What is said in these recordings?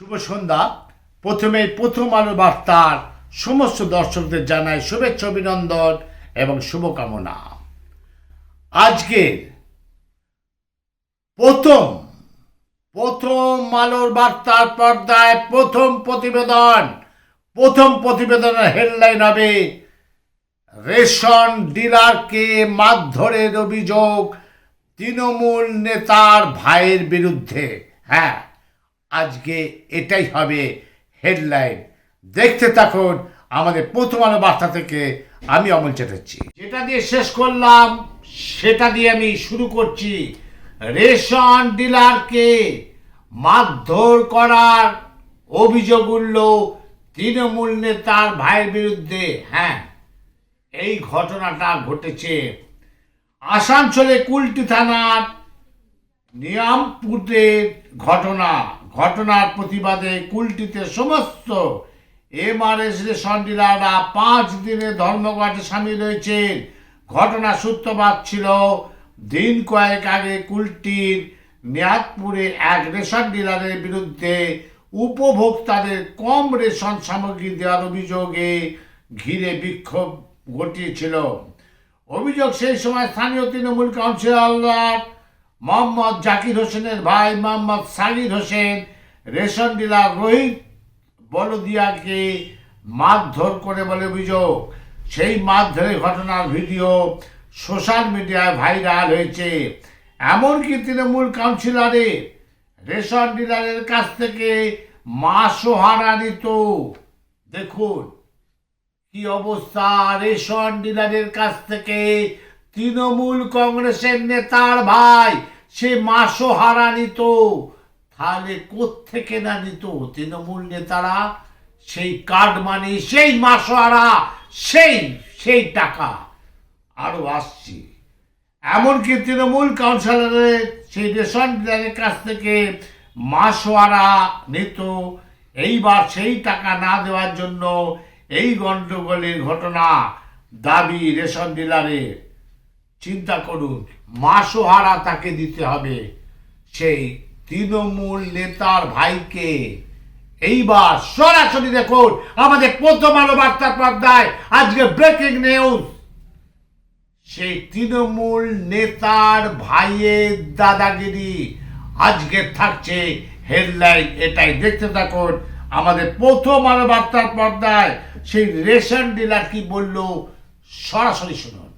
শুভ সন্ধ্যা। প্রথমে প্রথম আলো বার্তার সমস্ত দর্শকদের জানাই শুভেচ্ছা, অভিনন্দন এবং শুভকামনা। আজকের প্রথম প্রথম আলোর বার্তার পর্দায় প্রথম প্রতিবেদন, প্রথম প্রতিবেদনের হেডলাইন হবে, রেশন ডিলারকে মারধরের অভিযোগ তৃণমূল নেতার ভাইয়ের বিরুদ্ধে। হ্যাঁ। আজকে এটাই হবে হেডলাইন দেখতে থাকুন আমাদের প্রথম আলো বার্তা থেকে, আমি অমল চ্যাটার্জি। যেটা দিয়ে শেষ করলাম, সেটা দিয়ে আমি শুরু করছি। রেশন ডিলারকে মারধর করার অভিযোগ উঠল তৃণমূল নেতার ভাইয়ের বিরুদ্ধে। হ্যাঁ এই ঘটনাটা ঘটেছে আসানসোলে কুলটি থানার নিয়ামপুরের ঘটনা। ঘটনার প্রতিবাদে কুলটিতে সমস্ত এমআরএস রেশন ডিলাররা পাঁচ দিনে ধর্মঘটে সামিল হয়েছেন ঘটনা সূত্রপাত ছিল, দিন কয়েক আগে কুলটির মেয়াদপুরে এক রেশন ডিলারের বিরুদ্ধে উপভোক্তাদের কম রেশন সামগ্রী দেওয়ার অভিযোগে ঘিরে বিক্ষোভ ঘটিয়েছিল। অভিযোগ সেই সময় স্থানীয় তৃণমূল কাউন্সিলর মোহাম্মদ জাকির হোসেনের ভাই মোহাম্মদ সাগির হোসেন, রেশন ডিলার রোহিত বলদিয়াকে মারধর করে বলে অভিযোগ। সেই মারধরের ঘটনার ভিডিও সোশ্যাল মিডিয়ায় ভাইরাল হয়েছে। এমনকি তৃণমূল কাউন্সিলরে রেশন ডিলারের কাছ থেকে মাসও হারা নিত। দেখুন, কি অবস্থা, রেশন ডিলারের কাছ থেকে তৃণমূল কংগ্রেসের নেতার ভাই সে মাসও হারা নিত। তাহলে থেকে না নিত? তৃণমূল নেতারা সেই কার্ড মানি, সেই মাসোহারা সেই সেই টাকা। আরও আসছি। এমনকি তৃণমূল কাউন্সিলরের সেই রেশন ডিলারের কাছ থেকে মাসোয়ারা নিত। এইবার সেই টাকা না দেওয়ার জন্য এই গণ্ডগোলের ঘটনা দাবি রেশন ডিলারের। চিন্তা করুন। মাসোহারা তাকে দিতে হবে। সেই তৃণমূল নেতার ভাইকে। এইবার সরাসরি দেখুন, আমাদের প্রথম আলো বার্তার পর্দায় আজকে ব্রেকিং নিউজ সেই তৃণমূল নেতার ভাইয়ের দাদাগিরি। আজকে থাকছে হেডলাইন এটাই। দেখতে থাকুন, আমাদের প্রথম আলো বার্তার পর্দায় সেই রেশন ডিলার কি বলল, সরাসরি শুনুন।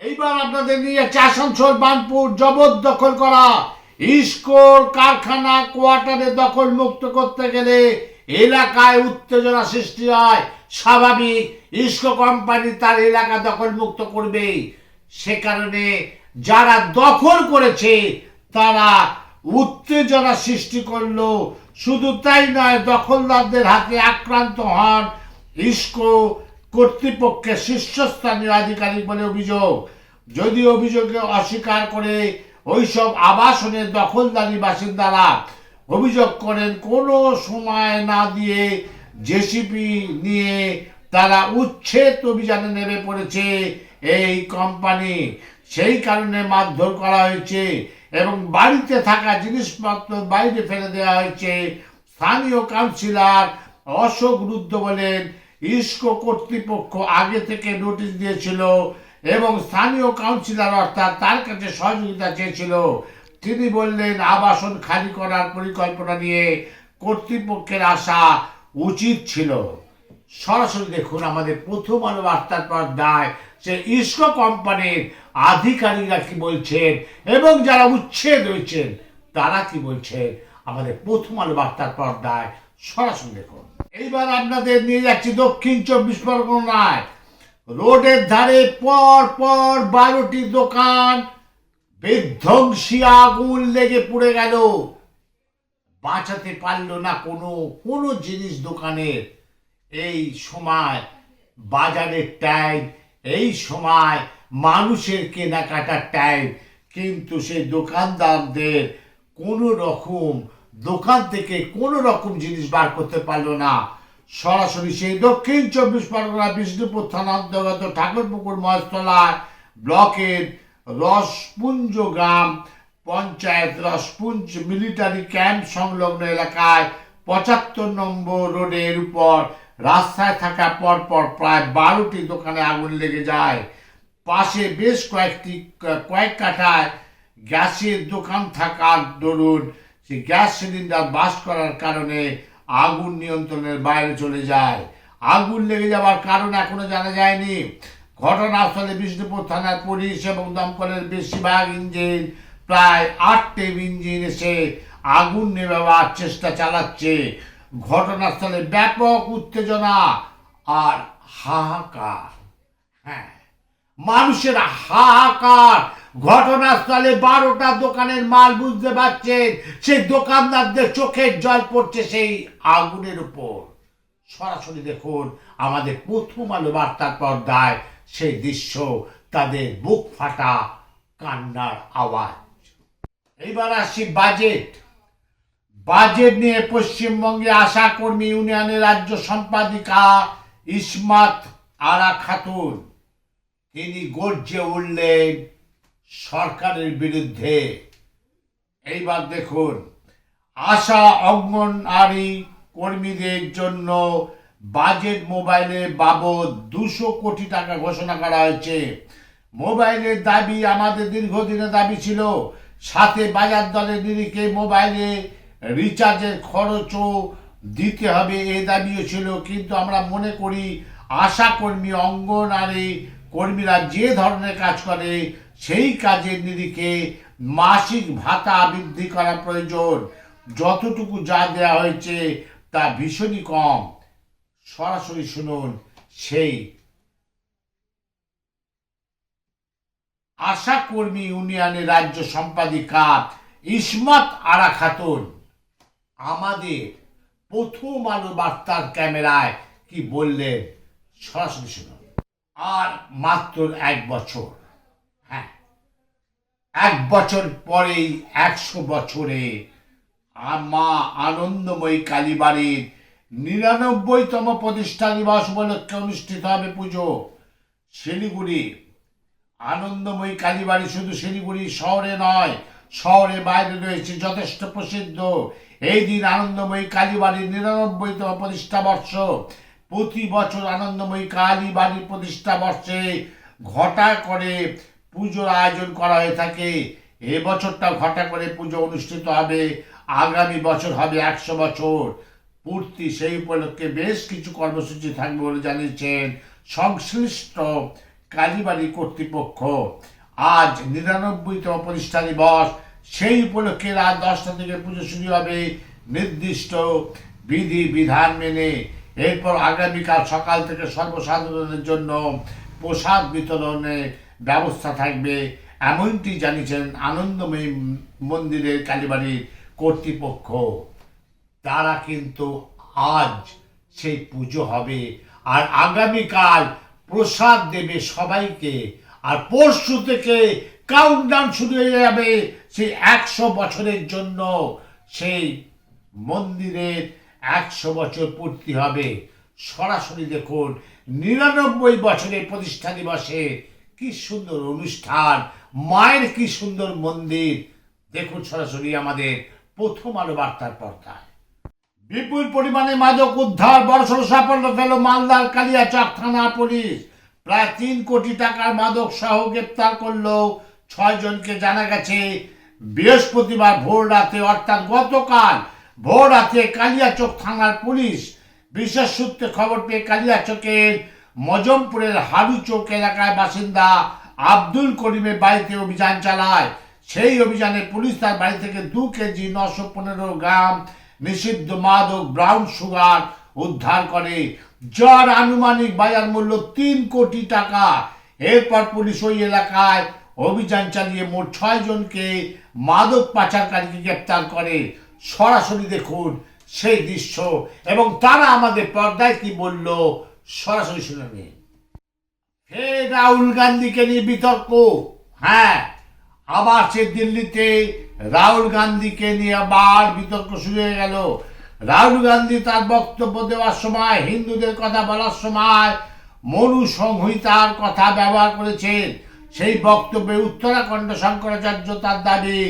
এইবার আপনাদের নিয়ে যাচ্ছে আসানসোল বানপুর জবরদখল করা, ইস্কোর কারখানা কোয়ার্টারে দখল মুক্ত করতে গেলে এলাকায় উত্তেজনা সৃষ্টি হয়। স্বাভাবিক, ইস্কো কোম্পানি তার এলাকা দখল মুক্ত করবে। সে কারণে যারা দখল করেছে, তারা উত্তেজনা সৃষ্টি করল। শুধু তাই নয়, দখলদারদের হাতে আক্রান্ত হন ইস্কো কর্তৃপক্ষের শীর্ষস্থানীয় আধিকারিক বলে অভিযোগ। যদি অভিযোগে অস্বীকার করে ওইসব আবাসনের দখলদারি বাসিন্দারা অভিযোগ করেন, কোনো সময় না দিয়ে জেসিপি নিয়ে তারা উচ্ছেদ অভিযানে নেমে পড়েছে এই কোম্পানি। সেই কারণে মারধর করা হয়েছে এবং বাড়িতে থাকা জিনিসপত্র বাইরে ফেলে দেওয়া হয়েছে। স্থানীয় কাউন্সিলর অশোক রুদ্র বলেন ইস্কো কর্তৃপক্ষ আগে থেকে নোটিশ দিয়েছিল এবং স্থানীয় কাউন্সিলর অর্থাৎ তার কাছে সহযোগিতা চেয়েছিল। তিনি বললেন, আবাসন খালি করার পরিকল্পনা নিয়ে কর্তৃপক্ষের আসা উচিত ছিল। সরাসরি দেখুন আমাদের প্রথম আলো বার্তার পর্দায় সে ইস্কো কোম্পানির আধিকারিকরা কি বলছেন এবং যারা উচ্ছেদ হয়েছেন, তারা কি বলছেন আমাদের প্রথম আলো বার্তার পর্দায় সরাসরি দেখুন। এইবার আপনাদের নিয়ে যাচ্ছি দক্ষিণ চব্বিশ পরগনায়। রোডের ধারে পর পর বারোটি দোকান, বিধ্বংসী আগুন লেগে পুড়ে গেল। বাঁচাতে পারল না কোনো কোনো জিনিস দোকানের। এই সময় বাজারের টাইম, এই সময় মানুষের কেনাকাটার টাইম। কিন্তু সেই দোকানদারদের কোনো রকম দোকান থেকে কোনো রকম জিনিস বার করতে পারল না। সরাসরি সেই দক্ষিণ চব্বিশ পরগনা বিষ্ণুপুর থানা অন্তর্গত ঠাকুরপুকুর মহেশতলা ব্লকের রসপুঞ্জ গ্রাম পঞ্চায়েত রসপুঞ্জ মিলিটারি ক্যাম্প সংলগ্ন এলাকায় পঁচাত্তর নম্বর রোডের উপর রাস্তায় থাকা পরপর প্রায় বারোটি দোকানে আগুন লেগে যায়। পাশে বেশ কয়েকটি, কয়েক কাঠায় গ্যাসের দোকান থাকার দরুন সেই গ্যাস সিলিন্ডার বাস করার কারণে আগুন নিয়ন্ত্রণের বাইরে চলে যায়। আগুন লেগে যাওয়ার কারণ এখনও জানা যায়নি। ঘটনাস্থলে বিষ্ণুপুর থানার পুলিশ এবং দমকলের বেশিরভাগ ইঞ্জিন, প্রায় আটটি ইঞ্জিন এসে আগুন নেভাবার চেষ্টা চালাচ্ছে। ঘটনাস্থলে ব্যাপক উত্তেজনা আর হাহাকার। হ্যাঁ মানুষের হাহাকার ঘটনাস্থলে বারোটা দোকানের মাল বুঝতে পারছেন, সেই দোকানদারদের চোখের জল পড়ছে সেই আগুনের উপর। সরাসরি দেখুন, আমাদের প্রথম আলো বার্তার পর্দায় সেই দৃশ্য, তাদের বুক ফাটা কান্নার আওয়াজ। এইবার আসি বাজেট। বাজেট নিয়ে পশ্চিমবঙ্গে আশা কর্মী ইউনিয়নের রাজ্য সম্পাদিকা ইসমাত আরা খাতুন। তিনি গর্জে উঠলেন সরকারের বিরুদ্ধে। এইবার দেখুন, আশা অঙ্গনওয়াড়ি কর্মীদের জন্য বাজেট মোবাইলে বাবদ দুশো কোটি টাকা ঘোষণা করা হয়েছে। মোবাইলের দাবি আমাদের দীর্ঘদিনের দাবি ছিল, সাথে বাজার দলের নিরিখে মোবাইলে রিচার্জের খরচও দিতে হবে এ দাবিও ছিল। কিন্তু আমরা মনে করি, আশা কর্মী অঙ্গনারী কর্মীরা যে ধরনের কাজ করে সেই কাজের নিরিখে মাসিক ভাতা বৃদ্ধি করা প্রয়োজন। যতটুকু যা দেওয়া হয়েছে তা ভীষণই কম। সরাসরি শুনুন সেই আশা কর্মী ইউনিয়নের রাজ্য সম্পাদিকা ইসমাত আরা খাতুন আমাদের প্রথম আলো বার্তার ক্যামেরায় কি বললেন? সরাসরি শুনুন। আর মাত্র এক বছর। এক বছর পরেই, একশো বছরে মা আনন্দময়ী কালীবাড়ির নিরানব্বইতম প্রতিষ্ঠা দিবস উপলক্ষে অনুষ্ঠিত হবে পুজো। শিলিগুড়ি। আনন্দময়ী কালীবাড়ি শুধু শিলিগুড়ি শহরে নয়, শহরে বাইরে রয়েছে যথেষ্ট প্রসিদ্ধ। এই দিন আনন্দময়ী কালীবাড়ির নিরানব্বইতম প্রতিষ্ঠা বর্ষ। প্রতি বছর আনন্দময়ী কালীবাড়ির প্রতিষ্ঠা বর্ষে ঘটা করে পুজোর আয়োজন করা হয়ে থাকে। এ বছরটা ঘটা করে পুজো অনুষ্ঠিত হবে। আগামী বছর হবে একশো বছর। পূর্তি সেই উপলক্ষে বেশ কিছু কর্মসূচি থাকবে বলে জানিয়েছেন সংশ্লিষ্ট কালীবাড়ি কর্তৃপক্ষ। আজ নিরানব্বইতম প্রতিষ্ঠা দিবস। সেই উপলক্ষে রাত দশটা থেকে পুজো শুরু হবে। নির্দিষ্ট বিধি, বিধান মেনে। এরপর আগামীকাল সকাল থেকে সর্বসাধারণের জন্য প্রসাদ বিতরণের ব্যবস্থা থাকবে। এমনটি জানিয়েছেন আনন্দময়ী মন্দিরের কালীবাড়ির কর্তৃপক্ষ। তারা কিন্তু আজ সেই পুজো হবে। আর আগামীকাল প্রসাদ দেবে সবাইকে। আর পরশু থেকে কাউন্টডাউন শুরু হয়ে যাবে সেই একশো বছরের জন্য। সেই মন্দিরের একশো বছর পূর্তি হবে। সরাসরি দেখুন, নিরানব্বই বছরের প্রতিষ্ঠা দিবসে কি সুন্দর অনুষ্ঠান, মায়ের কি সুন্দর মন্দির। দেখুন সরাসরি আমাদের প্রথম আলো বার্তার পর্দায়। বিপুল পরিমাণে মাদক উদ্ধার, বড়সড় সাফল্য পেল মালদার কালিয়াচক থানা পুলিশ। প্রায় তিন কোটি টাকার মাদক সহ গ্রেপ্তার করল ছয় জনকে জানা গেছে বৃহস্পতিবার ভোর রাতে, অর্থাৎ গতকাল ভোর রাতে কালিয়াচক থানার পুলিশ বিশেষ সূত্রে খবর পেয়ে কালিয়াচকের মজমপুরের হারুচৌক এলাকায় বাসিন্দা আব্দুল করিমের বাড়িতে অভিযান চালায়। সেই অভিযানে পুলিশ তার বাড়ি থেকে দু কেজি নশো পনেরো গ্রাম নিষিদ্ধ মাদক, ব্রাউন সুগার উদ্ধার করে। যার আনুমানিক বাজার মূল্য তিন কোটি টাকা। এরপর পুলিশ ওই এলাকায় অভিযান চালিয়ে মোট ছয় জনকে মাদক পাচারকারীকে গ্রেপ্তার করে। সরাসরি দেখুন সেই দৃশ্য। এবং তারা আমাদের পর্দায় কি বলল সরাসরি শুনে রাহুল গান্ধীকে নিয়ে বিতর্ক। হ্যাঁ আবার সে দিল্লিতে রাহুল গান্ধীকে নিয়ে আবার বিতর্ক শুরু হয়ে গেল। রাহুল গান্ধী তার বক্তব্য দেওয়ার সময়, হিন্দুদের কথা বলার সময় মনু সংহিতার কথা ব্যবহার করেছেন। সেই বক্তব্যে উত্তরাখণ্ড শঙ্করাচার্য তার দাবি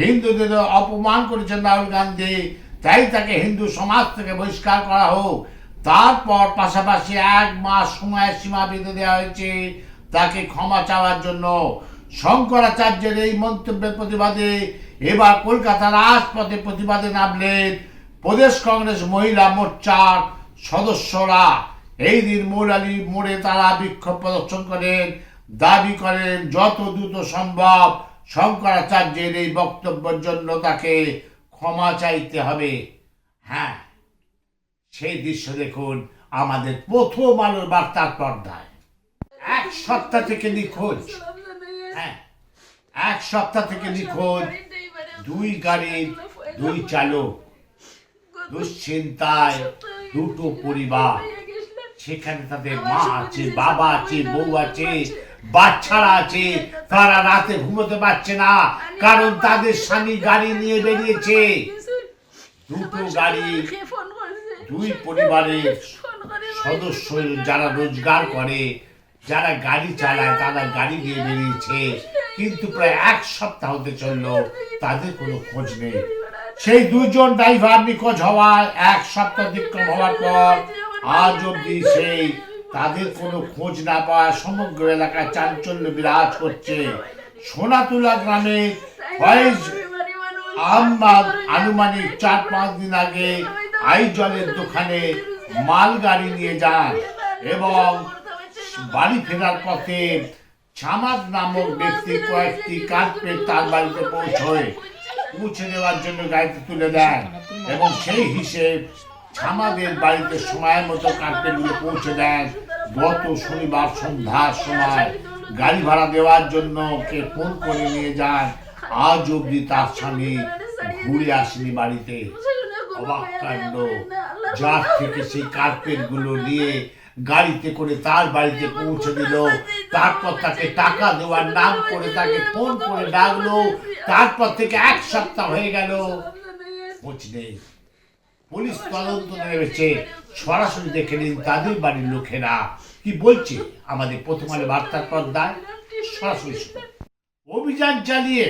হিন্দুদের অপমান করেছেন রাহুল গান্ধী। তাই তাকে হিন্দু সমাজ থেকে বহিষ্কার করা হোক। তারপর পাশাপাশি এক মাস সময়ের সীমা বেঁধে দেওয়া হয়েছে তাকে ক্ষমা চাওয়ার জন্য। শঙ্করাচার্যের এই মন্তব্যের প্রতিবাদে এবার কলকাতার রাজপথে প্রতিবাদে নামলেন প্রদেশ কংগ্রেস মহিলা মোর্চার সদস্যরা। এই দিন মৌলালী মোড়ে তারা বিক্ষোভ প্রদর্শন করেন, দাবি করেন, যত দ্রুত সম্ভব শঙ্করাচার্যের এই বক্তব্যের জন্য তাকে ক্ষমা চাইতে হবে। হ্যাঁ। সেই দৃশ্য দেখুন আমাদের প্রথম আলোর বার্তার পর্দায়। এক সপ্তাহ থেকে নিখোঁজ। হ্যাঁ এক সপ্তাহ থেকে নিখোঁজ। দুই গাড়ির দুই চালক। দুশ্চিন্তায় দুটো পরিবার। সেখানে তাদের মা আছে, বাবা আছে, বউ আছে, বাচ্চারা আছে। তারা রাতে ঘুমোতে পারছে না, কারণ তাদের স্বামী গাড়ি নিয়ে বেরিয়েছে। দুটো গাড়ি দুই পরিবারের সদস্য যারা রোজগার করে, যারা গাড়ি চালায়, তারা গাড়ি দিয়ে বেরিয়েছে। কিন্তু প্রায় এক সপ্তাহ হতে চলল, তাদের কোনো খোঁজ নেই। সেই দুজন ড্রাইভার নিখোঁজ হওয়ার এক সপ্তাহ অতিক্রম হওয়ার পর আজ অব্দি সেই তাদের কোনো খোঁজ না পাওয়া সমগ্র এলাকায় চাঞ্চল্য বিরাজ করছে। সোনাতুলা গ্রামে ফয়েজ আহমদ আনুমানিক চার পাঁচ দিন আগে আইজলের দোকানে মাল গাড়ি নিয়ে যান এবং বাড়ি ফেরার পথে ছামাদ নামক ব্যক্তি কয়েকটি কার্পেট তার বাড়িতে পৌঁছয়। পৌঁছে দেওয়ার জন্য গাড়িতে তুলে দেন এবং সেই হিসেব ছামাদের বাড়িতে সময় মতো কার্পেটগুলো পৌঁছে দেন। গত শনিবার সন্ধ্যার সময় গাড়ি ভাড়া দেওয়ার জন্য কে ফোন করে নিয়ে যান। আজ অব্দি তার স্বামী ঘুরে আসেনি বাড়িতে। অবাক কাণ্ড যার থেকে সেই কার্পেটগুলো নিয়ে গাড়িতে করে তার বাড়িতে পৌঁছে দিল। তারপর তাকে টাকা দেওয়ার নাম করে তাকে ফোন করে ডাকলো। তারপর থেকে এক সপ্তাহ হয়ে গেল। খোঁজ নেই। পুলিশ তদন্ত নেমেছে। সরাসরি দেখে নিন তাদের বাড়ির লোকেরা। কি বলছে? আমাদের প্রথম আলো বার্তার পর্দায়। সরাসরি অভিযান চালিয়ে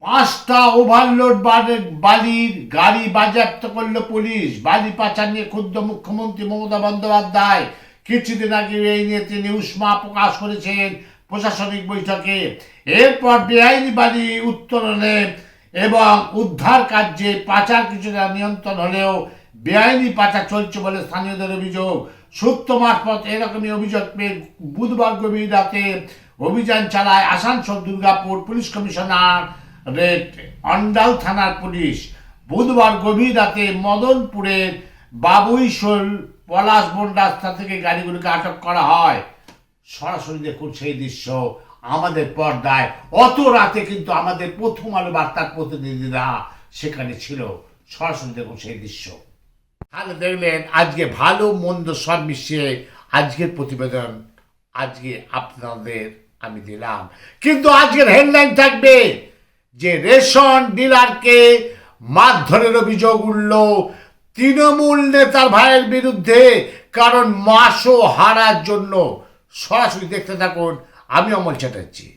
পাঁচটা ওভারলোড বাড়ি- বালির গাড়ি বাজেয়াপ্ত করল পুলিশ। বালি পাচার নিয়ে ক্ষুদ্র মুখ্যমন্ত্রী মমতা বন্দ্যোপাধ্যায়। কিছুদিন আগে এই নিয়ে তিনি উষ্মা প্রকাশ করেছেন প্রশাসনিক বৈঠকে। এরপর বেআইনি বালি উত্তোলনে এবং উদ্ধার কার্যে পাচার কিছুটা নিয়ন্ত্রণ হলেও বেআইনি পাচার চলছে বলে স্থানীয়দের অভিযোগ। সূত্র মারফত এরকমই অভিযোগ পেয়ে বুধবার গভীর রাতে অভিযান চালায় Asansol Durgapur police commissionerate Andal থানার পুলিশ। বুধবার গভীর রাতে মদনপুরের বাবুইশোল পলাশবন রাস্তা থেকে গাড়িগুলিকে আটক করা হয়। সরাসরি দেখুন সেই দৃশ্য আমাদের পর্দায়। অত রাতে কিন্তু আমাদের প্রথম আলো বার্তার প্রতিনিধিরা সেখানে ছিল। সরাসরি দেখুন সেই দৃশ্য। তাহলে দেখলেন আজকে ভালো মন্দ সব মিশিয়ে আজকের প্রতিবেদন আজকে আপনাদের আমি দিলাম। কিন্তু আজকের হেডলাইন থাকবে যে রেশন ডিলারকে মারধরের অভিযোগ উঠল, তৃণমূল নেতার ভাইয়ের বিরুদ্ধে, কারণ মাসও হারার জন্য সরাসরি দেখতে থাকুন, আমি অমল চ্যাটার্জি।